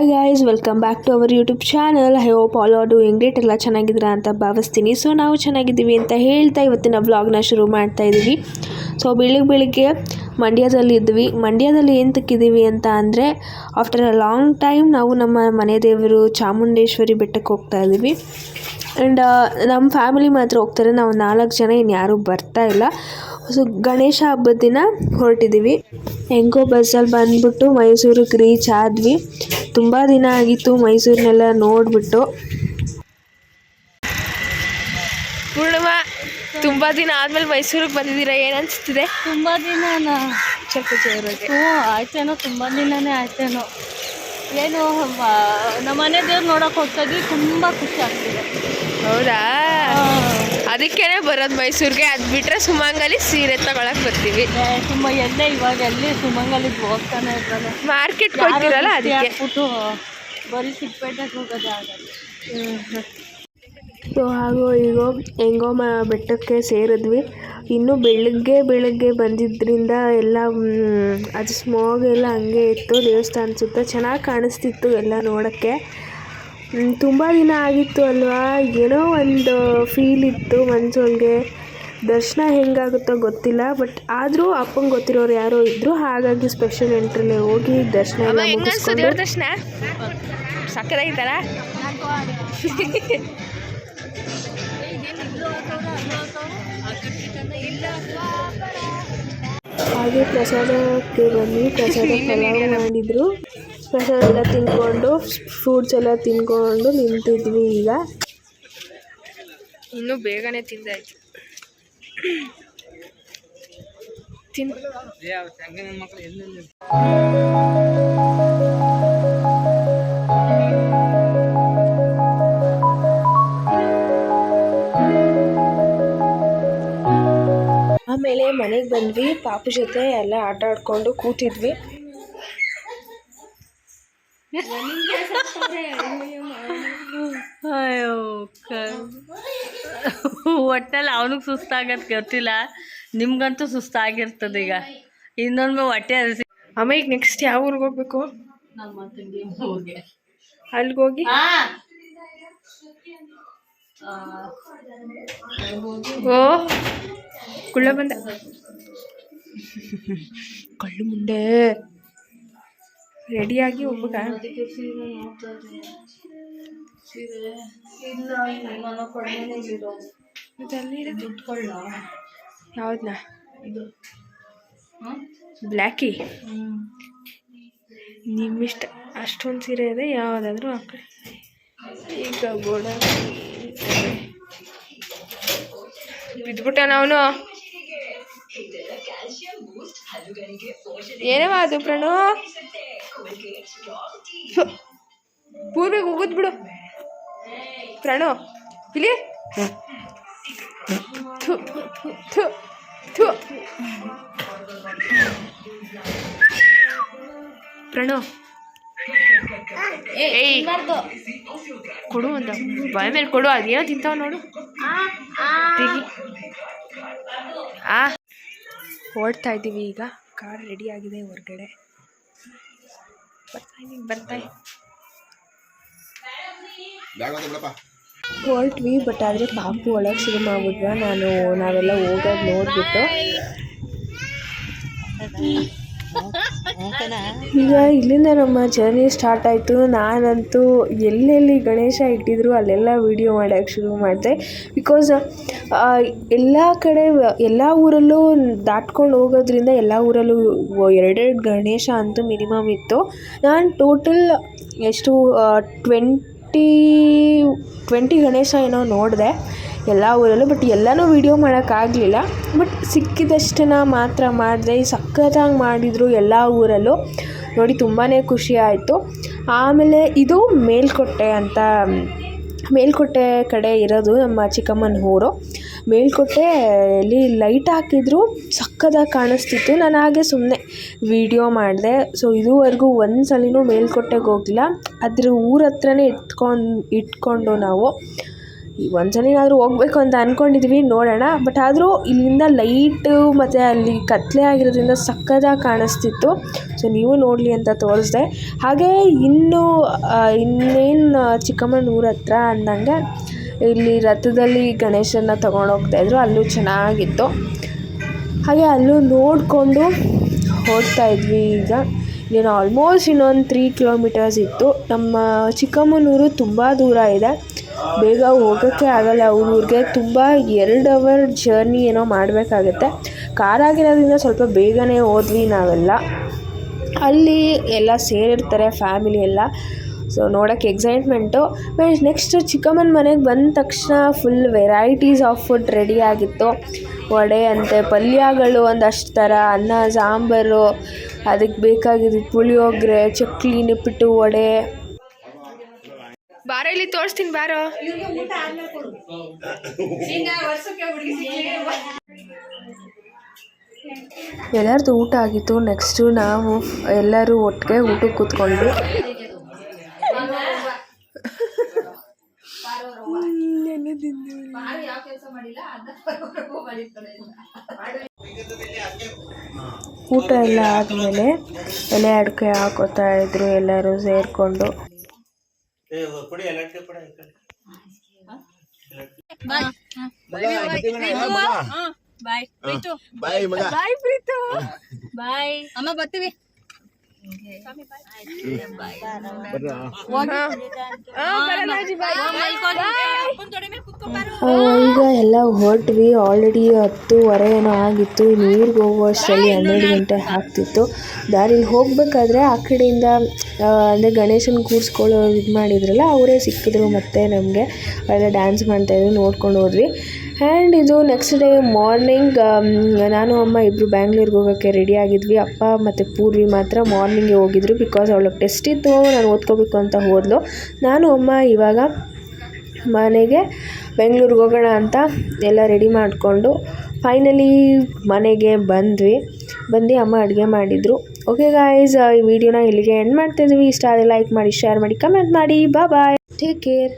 Hi guys welcome back to our YouTube channel I hope all are doing great ಎಲ್ಲ ಚೆನ್ನಾಗಿದ್ದೀರಾ ಅಂತ ಭಾವಿಸ್ತೀನಿ. So ನಾವು ಚೆನ್ನಾಗಿದ್ದೀವಿ ಅಂತ ಹೇಳ್ತಾ ಇವತ್ತಿನ ವ್ಲಾಗ್ನ ಶುರು ಮಾಡ್ತಾ ಇದ್ದೀವಿ. ಸೊ ಬೆಳಿಗ್ಗೆ ಬೆಳಿಗ್ಗೆ ಮಂಡ್ಯದಲ್ಲಿ ಇದ್ವಿ. ಮಂಡ್ಯದಲ್ಲಿ ಏನು ತಕ್ಕಿದ್ದೀವಿ ಅಂತ ಅಂದರೆ ಆಫ್ಟರ್ ಅ ಲಾಂಗ್ ಟೈಮ್ ನಾವು ನಮ್ಮ ಮನೆ ದೇವರು ಚಾಮುಂಡೇಶ್ವರಿ ಬೆಟ್ಟಕ್ಕೆ ಹೋಗ್ತಾ ಇದ್ದೀವಿ. ಆ್ಯಂಡ್ ನಮ್ಮ ಫ್ಯಾಮಿಲಿ ಮಾತ್ರ ಹೋಗ್ತಾರೆ. ನಾವು ನಾಲ್ಕು ಜನ, ಇನ್ಯಾರೂ ಬರ್ತಾ ಇಲ್ಲ. ಸೊ ಗಣೇಶ ಹಬ್ಬದ ದಿನ ಹೊರಟಿದ್ದೀವಿ ಹೆಂಗೋ ಬಸ್ಸಲ್ಲಿ ಬಂದ್ಬಿಟ್ಟು ಮೈಸೂರಿಗೆ ರೀಚ್ ಆದ್ವಿ. ತುಂಬ ದಿನ ಆಗಿತ್ತು ಮೈಸೂರನ್ನೆಲ್ಲ ನೋಡಿಬಿಟ್ಟು. ಪೂರ್ಣಿಮ ತುಂಬ ದಿನ ಆದಮೇಲೆ ಮೈಸೂರಿಗೆ ಬಂದಿದ್ದೀರಾ? ಏನು ಅನಿಸ್ತಿದೆ ತುಂಬ ದಿನ ಸ್ವಲ್ಪ ಜೋರಾಗಿ. ಹ್ಞೂ ಆಯ್ತೇನೋ ತುಂಬ ದಿನನೇ ಆಯ್ತೇನೋ. ಏನು ನಮ್ಮ ಮನೆ ದೇವ್ರು ನೋಡೋಕೆ ಹೋಗ್ತಾ ಇದ್ವಿ. ತುಂಬ ಖುಷಿ ಆಗ್ತಿದೆ. ಹೌದಾ? ಅದಕ್ಕೇನೆ ಬರೋದು ಮೈಸೂರಿಗೆ. ಅದು ಬಿಟ್ಟರೆ ಸುಮಂಗಲಿ ಸೀರೆ ತಗೊಳಕ್ ಬರ್ತೀವಿ. ತುಂಬ ಎಣ್ಣೆ ಇವಾಗ ಎಲ್ಲಿ ಸುಮಂಗಲಿಗೆ ಹೋಗ್ತಾನೆ ಮಾರ್ಕೆಟ್ ಹೋಗ್ತಿರಲ್ಲ ಅದಕ್ಕೆ. ಬರೀ ಚಿಕ್ಕಪೇಟೆಗೆ ಹೋಗೋದೇ ಆಗಲ್ಲ. ಸೊ ಹಾಗೂ ಈಗ ಹೆಂಗೋ ಮ ಬೆಟ್ಟಕ್ಕೆ ಸೇರಿದ್ವಿ. ಇನ್ನು ಬೆಳಗ್ಗೆ ಬೆಳಗ್ಗೆ ಬಂದಿದ್ದರಿಂದ ಎಲ್ಲ ಅದು ಸ್ಮಾಗ್ ಎಲ್ಲ ಹಂಗೆ ಇತ್ತು. ದೇವಸ್ಥಾನ ಸುತ್ತ ಚೆನ್ನಾಗಿ ಕಾಣಿಸ್ತಿತ್ತು ಎಲ್ಲ ನೋಡೋಕ್ಕೆ. ತುಂಬ ದಿನ ಆಗಿತ್ತು ಅಲ್ವಾ? ಏನೋ ಒಂದು ಫೀಲ್ ಇತ್ತು ಮನಸ್ಸೊಳಗೆ ದರ್ಶನ ಹೆಂಗಾಗುತ್ತೋ ಗೊತ್ತಿಲ್ಲ ಬಟ್ ಆದರೂ ಅಪ್ಪಂಗೆ ಗೊತ್ತಿರೋರು ಯಾರೋ ಇದ್ದರು ಹಾಗಾಗಿ ಸ್ಪೆಷಲ್ ಎಂಟ್ರಲ್ಲಿ ಹೋಗಿ ದರ್ಶನ ಎಲ್ಲ ಮುಗಿಸ್ಕೊಂಡು ದರ್ಶನ? ಸಕ್ಕದಾಗಿತ್ತಲ್ಲ ಹಾಗೆ ಪ್ರಸಾದಕ್ಕೆ ಬಂದು ಪ್ರಸಾದ ಪಲಾವ್ ಮಾಡಿದ್ರು. ಪ್ರಸಾದ ಎಲ್ಲ ತಿನ್ಕೊಂಡು ಫ್ರೂಟ್ಸ್ ಎಲ್ಲ ತಿನ್ಕೊಂಡು ನಿಂತಿದ್ವಿ ಈಗ. ಇನ್ನೂ ಬೇಗನೆ ತಿಂದಾಯ್ತು. ತಿನ್ ಆಮೇಲೆ ಮನೆಗೆ ಬಂದ್ವಿ ಪಾಪು ಜೊತೆ ಎಲ್ಲ ಆಟ ಆಡ್ಕೊಂಡು ಕೂತಿದ್ವಿ. ಅಯ್ಯೋ ಒಟ್ಟಲ್ಲಿ ಅವನಿಗೆ ಸುಸ್ತಾಗತ್ತೆ ಗೊತ್ತಿಲ್ಲ. ನಿಮ್ಗಂತೂ ಸುಸ್ತಾಗಿರ್ತದೆ ಈಗ. ಇನ್ನೊಂದ್ ಹೊಟ್ಟೆ ಹಸಿ ಅಮ್ಮ ಈಗ ನೆಕ್ಸ್ಟ್ ಯಾವ ಊರಿಗೆ ಹೋಗ್ಬೇಕು? ನಮ್ಮ ತಂಗಿ ಊರಿಗೆ. ಅಲ್ಲಿಗೆ ಹೋಗಿ? ಓ ಕುಳ್ಳ ಬಂದ. ಕಳ್ಳು ಮುಂಡೆ ರೆಡಿಯಾಗಿ ಹೋಗ್ಬೇಕ? ಯಾವ್ದನ್ನ ಬ್ಲ್ಯಾಕಿ? ನಿಮ್ಮಿಷ್ಟ ಅಷ್ಟೊಂದು ಸೀರೆ ಇದೆ ಯಾವುದಾದ್ರೂ ಆ ಕಡೆ ಈಗ ಗೋಡ ಬಿದ್ಬಿಟ್ಟಾನ ಅವನು ಏನೇ ಅದು ಪ್ರಣು. ಪೂರ್ವಿಗೆ ಹೋಗುದ್ ಬಿಡು. ಪ್ರಣು ಇಲ್ಲಿ. ಥು, ಥು, ಥು. ಪ್ರಣು. ಏಯ್. ಕೊಡು ಅಂತ. ಬಾಯ ಮೇಲೆ ಕೊಡು ಅದೇನೋ ತಿಂತಾವ ನೋಡು. ಆ ಹೊರಡ್ತಾ ಇದ್ದೀವಿ ಈಗ. ಕಾರ್ ರೆಡಿ ಆಗಿದೆ ಹೊರಗಡೆ. ಹೊರಟ್ವಿ ಬಟ್ ಆದರೆ ಪಾಪು ಒಳಗೆ ಶುರು ಮಾಡ್ಬಿಟ್ವ ನಾನು ನಾವೆಲ್ಲ ಹೋಗೋದು ನೋಡ್ಬಿಟ್ಟು. ಈಗ ಇಲ್ಲಿಂದ ನಮ್ಮ ಜರ್ನಿ ಸ್ಟಾರ್ಟ್ ಆಯಿತು. ನಾನಂತೂ ಎಲ್ಲೆಲ್ಲಿ ಗಣೇಶ ಇಟ್ಟಿದ್ರು ಅಲ್ಲೆಲ್ಲ ವಿಡಿಯೋ ಮಾಡೋಕ್ಕೆ ಶುರು ಮಾಡಿದೆ. ಬಿಕಾಸ್ ಎಲ್ಲ ಕಡೆ ಎಲ್ಲ ಊರಲ್ಲೂ ದಾಟ್ಕೊಂಡು ಹೋಗೋದ್ರಿಂದ ಎಲ್ಲ ಊರಲ್ಲೂ ಎರಡೆರಡು ಗಣೇಶ ಅಂತೂ ಮಿನಿಮಮ್ ಇತ್ತು. ನಾನು ಟೋಟಲ್ ಎಷ್ಟು ಟ್ವೆಂಟಿ ಟ್ವೆಂಟಿ ಗಣೇಶ ಏನೋ ನೋಡಿದೆ. ಎಲ್ಲ ಊರಲ್ಲೂ ಬಟ್ ಎಲ್ಲನೂ ವೀಡಿಯೋ ಮಾಡೋಕ್ಕಾಗಲಿಲ್ಲ. ಬಟ್ ಸಿಕ್ಕಿದಷ್ಟನ್ನು ಮಾತ್ರ ಮಾಡಿದೆ. ಸಖತ್ತಾಗಿ ಮಾಡಿದರು ಎಲ್ಲ ಊರಲ್ಲೂ. ನೋಡಿ ತುಂಬಾ ಖುಷಿ ಆಯಿತು. ಆಮೇಲೆ ಇದು ಮೇಲ್ಕೋಟೆ ಅಂತ, ಮೇಲ್ಕೋಟೆ ಕಡೆ ಇರೋದು ನಮ್ಮ ಚಿಕ್ಕಮ್ಮನ ಊರು. ಮೇಲ್ಕೋಟೆಯಲ್ಲಿ ಲೈಟ್ ಹಾಕಿದ್ರು ಸಕ್ಕದಾಗಿ ಕಾಣಿಸ್ತಿತ್ತು. ನಾನು ಹಾಗೆ ಸುಮ್ಮನೆ ವಿಡಿಯೋ ಮಾಡಿದೆ. ಸೊ ಇದುವರೆಗೂ ಒಂದು ಸಲಿನೂ ಮೇಲ್ಕೋಟೆಗೆ ಹೋಗಿಲ್ಲ ಅದ್ರ ಊರ ಹತ್ರನೇ ಇಟ್ಕೊಂಡು ಇಟ್ಕೊಂಡು ನಾವು ಒಂದ್ಸಲಿನಾದರೂ ಹೋಗ್ಬೇಕು ಅಂತ ಅಂದ್ಕೊಂಡಿದ್ವಿ ನೋಡೋಣ. ಬಟ್ ಆದರೂ ಇಲ್ಲಿಂದ ಲೈಟು ಮತ್ತು ಅಲ್ಲಿ ಕತ್ತಲೆ ಆಗಿರೋದ್ರಿಂದ ಸಕ್ಕತ್ತಾಗಿ ಕಾಣಿಸ್ತಿತ್ತು. ಸೊ ನೀವು ನೋಡಲಿ ಅಂತ ತೋರಿಸ್ದೆ. ಹಾಗೇ ಇನ್ನೂ ಇನ್ನೇನು ಚಿಕ್ಕಮ್ಮನ ಊರ ಹತ್ರ ಅಂದಂಗೆ ಇಲ್ಲಿ ರಥದಲ್ಲಿ ಗಣೇಶನ ತೊಗೊಂಡು ಹೋಗ್ತಾಯಿದ್ರು ಅಲ್ಲೂ ಚೆನ್ನಾಗಿತ್ತು. ಹಾಗೆ ಅಲ್ಲೂ ನೋಡಿಕೊಂಡು ಹೋಗ್ತಾ ಇದ್ವಿ ಈಗ. ಇನ್ನೇನು ಆಲ್ಮೋಸ್ಟ್ ಇನ್ನೊಂದು ತ್ರೀ ಕಿಲೋಮೀಟರ್ಸ್ ಇತ್ತು. ನಮ್ಮ ಚಿಕ್ಕಮ್ಮನೂರು ತುಂಬ ದೂರ ಇದೆ. ಬೇಗ ಹೋಗೋಕ್ಕೆ ಆಗಲ್ಲ. ಊರಿಗೆ ತುಂಬ ಎರಡು ಅವರ್ ಜರ್ನಿ ಏನೋ ಮಾಡಬೇಕಾಗತ್ತೆ. ಕಾರಾಗಿರೋದ್ರಿಂದ ಸ್ವಲ್ಪ ಬೇಗನೆ ಹೋದ್ವಿ ನಾವೆಲ್ಲ. ಅಲ್ಲಿ ಎಲ್ಲ ಸೇರಿರ್ತಾರೆ ಫ್ಯಾಮಿಲಿ ಎಲ್ಲ. ಸೊ ನೋಡೋಕ್ಕೆ ಎಕ್ಸೈಟ್ಮೆಂಟು ನೆಕ್ಸ್ಟ್ ಚಿಕ್ಕಮ್ಮನ ಮನೆಗೆ ಬಂದ ತಕ್ಷಣ full varieties of food ready ಆಗಿತ್ತು. ವಡೆ ಅಂತೆ, ಪಲ್ಯಗಳು ಒಂದಷ್ಟು ಥರ, ಅನ್ನ, ಸಾಂಬಾರು, ಅದಕ್ಕೆ ಬೇಕಾಗಿದ್ದು ಪುಳಿಯೋಗರೆ, ಚಕ್ಲಿ, ನಿಪ್ಪಿಟ್ಟು, ವಡೆ. ಇಲ್ಲಿ ತೋರಿಸ್ತೀನಿ ಬಾರೋ. ಎಲ್ಲರದು ಊಟ ಆಗಿತ್ತು. ನೆಕ್ಸ್ಟು ನಾವು ಎಲ್ಲರೂ ಒಟ್ಟಿಗೆ ಊಟಕ್ಕೆ ಕೂತ್ಕೊಂಡು. ಊಟ ಎಲ್ಲ ಆದಮೇಲೆ ಎಲೆ ಅಡಿಕೆ ಹಾಕೋತಾ ಇದ್ರು ಎಲ್ಲರೂ ಸೇರಿಕೊಂಡು. ಕೊಡಿ ಎಲ್ಲಕ್ಕೆ ಕೊಡಿ ಈ ಕಡೆ. ಬಾಯ್ ಪ್ರೀತು ಬಾಯ್ ಮಗ. ಬಾಯ್ ಪ್ರೀತು ಬಾಯ್ ಅಮ್ಮ ಬರ್ತೀವಿ. ಈಗ ಎಲ್ಲ ಹೊರಟ್ವಿ. ಆಲ್ರೆಡಿ ಹತ್ತುವರೆ ಏನೋ ಆಗಿತ್ತು. ನೀರಿಗೆ ಹೋಗುವಷ್ಟರಲ್ಲಿ ಹನ್ನೆರಡು ಗಂಟೆ ಆಗ್ತಿತ್ತು. ದಾರಿಲಿ ಹೋಗ್ಬೇಕಾದ್ರೆ ಆ ಕಡೆಯಿಂದ ಅಂದರೆ ಗಣೇಶನ ಕೂರಿಸ್ಕೊಳ್ಳೋ ಇದು ಮಾಡಿದ್ರಲ್ಲ, ಅವರೇ ಸಿಕ್ಕಿದ್ರು ಮತ್ತೆ ನಮಗೆ. ಅವೆಲ್ಲ ಡ್ಯಾನ್ಸ್ ಮಾಡ್ತಾಯಿದ್ರು ನೋಡ್ಕೊಂಡು ಹೋದ್ವಿ. ಆ್ಯಂಡ್ ಇದು ನೆಕ್ಸ್ಟ್ ಡೇ ಮಾರ್ನಿಂಗ್ ನಾನು, ಅಮ್ಮ ಇಬ್ಬರು ಬ್ಯಾಂಗ್ಳೂರಿಗೆ ಹೋಗೋಕ್ಕೆ ರೆಡಿ ಆಗಿದ್ವಿ. ಅಪ್ಪ ಮತ್ತು ಪೂರ್ವಿ ಮಾತ್ರ ಮಾರ್ನಿಂಗೇ ಹೋಗಿದ್ರು ಬಿಕಾಸ್ ಅವಳಿಗೆ ಟೆಸ್ಟ್ ಇತ್ತು, ನಾನು ಓದ್ಕೋಬೇಕು ಅಂತ ಹೋದ್ಲು. ನಾನು, ಅಮ್ಮ ಇವಾಗ ಮನೆಗೆ ಬೆಂಗ್ಳೂರಿಗೆ ಹೋಗೋಣ ಅಂತ ಎಲ್ಲ ರೆಡಿ ಮಾಡಿಕೊಂಡು ಫೈನಲಿ ಮನೆಗೆ ಬಂದ್ವಿ. ಬಂದು ಅಮ್ಮ ಅಡುಗೆ ಮಾಡಿದರು. ಓಕೆ ಗಾಯ್ಸ್ ಈ ವಿಡಿಯೋನ ಇಲ್ಲಿಗೆ ಎಂಡ್ ಮಾಡ್ತಿದ್ವಿ ಇಷ್ಟ ಆದರೆ ಲೈಕ್ ಮಾಡಿ ಶೇರ್ ಮಾಡಿ ಕಮೆಂಟ್ ಮಾಡಿ. ಬಾ ಬಾಯ್ ಟೇಕ್ ಕೇರ್